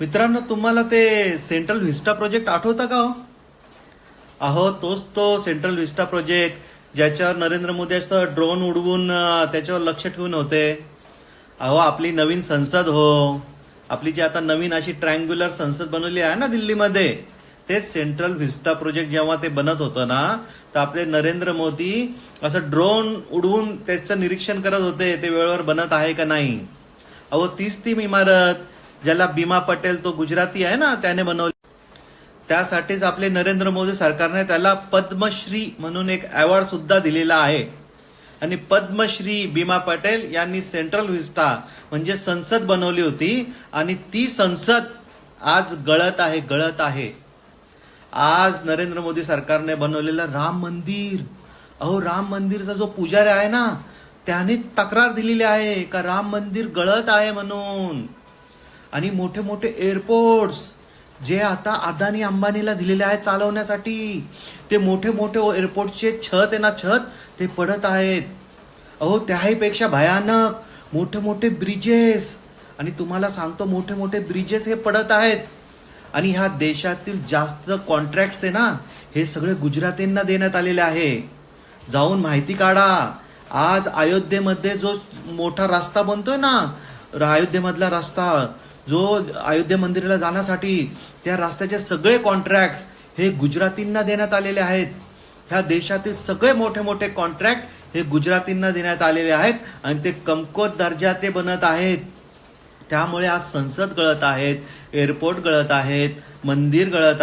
मित्रांनो तुम्हाला ते सेंट्रल व्हिस्टा प्रोजेक्ट आठवता का हो? अहो तोच तो सेंट्रल व्हिस्टा प्रोजेक्ट ज्याच्यावर नरेंद्र मोदी असं ड्रोन उडवून त्याच्यावर लक्ष ठेवून होते. अहो आपली नवीन संसद हो. आपली जी आता नवीन अशी ट्रँग्युलर संसद बनवली आहे ना दिल्लीमध्ये ते सेंट्रल व्हिस्टा प्रोजेक्ट जेव्हा ते बनत होतं ना तर आपले नरेंद्र मोदी असं ड्रोन उडवून त्याचं निरीक्षण करत होते ते वेळेवर बनत आहे का नाही. अहो तीच ती इमारत ज्याला भीमा पटेल तो गुजराती आहे ना त्याने बनवले. त्यासाठीच आपले नरेंद्र मोदी सरकारने त्याला पद्मश्री म्हणून एक अवॉर्ड सुद्धा दिलेला आहे. आणि पद्मश्री भीमा पटेल यांनी सेंट्रल विस्टा म्हणजे संसद बनवली होती आणि ती संसद आज गळत आहे गळत आहे. आज नरेंद्र मोदी सरकारने बनवलेलं राम मंदिर. अहो राम मंदिरचा जो पुजारी आहे ना त्याने तक्रार दिलेली आहे का राम मंदिर गळत आहे म्हणून? आणि मोठे मोठे एअरपोर्ट्स जे आता अदानी अंबानीला दिलेले आहे चालवण्यासाठी ते मोठे मोठे एअरपोर्टचे छत आहे ना छत ते पडत आहेत. अहो त्याहीपेक्षा भयानक मोठे मोठे ब्रिजेस आणि तुम्हाला सांगतो मोठे मोठे ब्रिजेस हे पडत आहेत. आणि ह्या देशातील जास्त कॉन्ट्रॅक्ट्स आहे ना हे सगळे गुजरातींना देण्यात आलेले आहे. जाऊन माहिती काढा. आज अयोध्येमध्ये जो मोठा रस्ता बनतोय ना र- अयोध्येमधला रस्ता जो अयोध्या मंदिराला जाण्यासाठी त्या रस्त्याचे सगळे कॉन्ट्रॅक्ट हे गुजरातींना देण्यात आलेले आहेत. ह्या देशातील सगळे मोठे मोठे कॉन्ट्रॅक्ट हे गुजरातींना देण्यात आलेले आहेत आणि ते कमकोत दर्जाचे बनत आहेत. त्यामुळे आज संसद गळत आहेत एअरपोर्ट गळत आहेत मंदिर गळत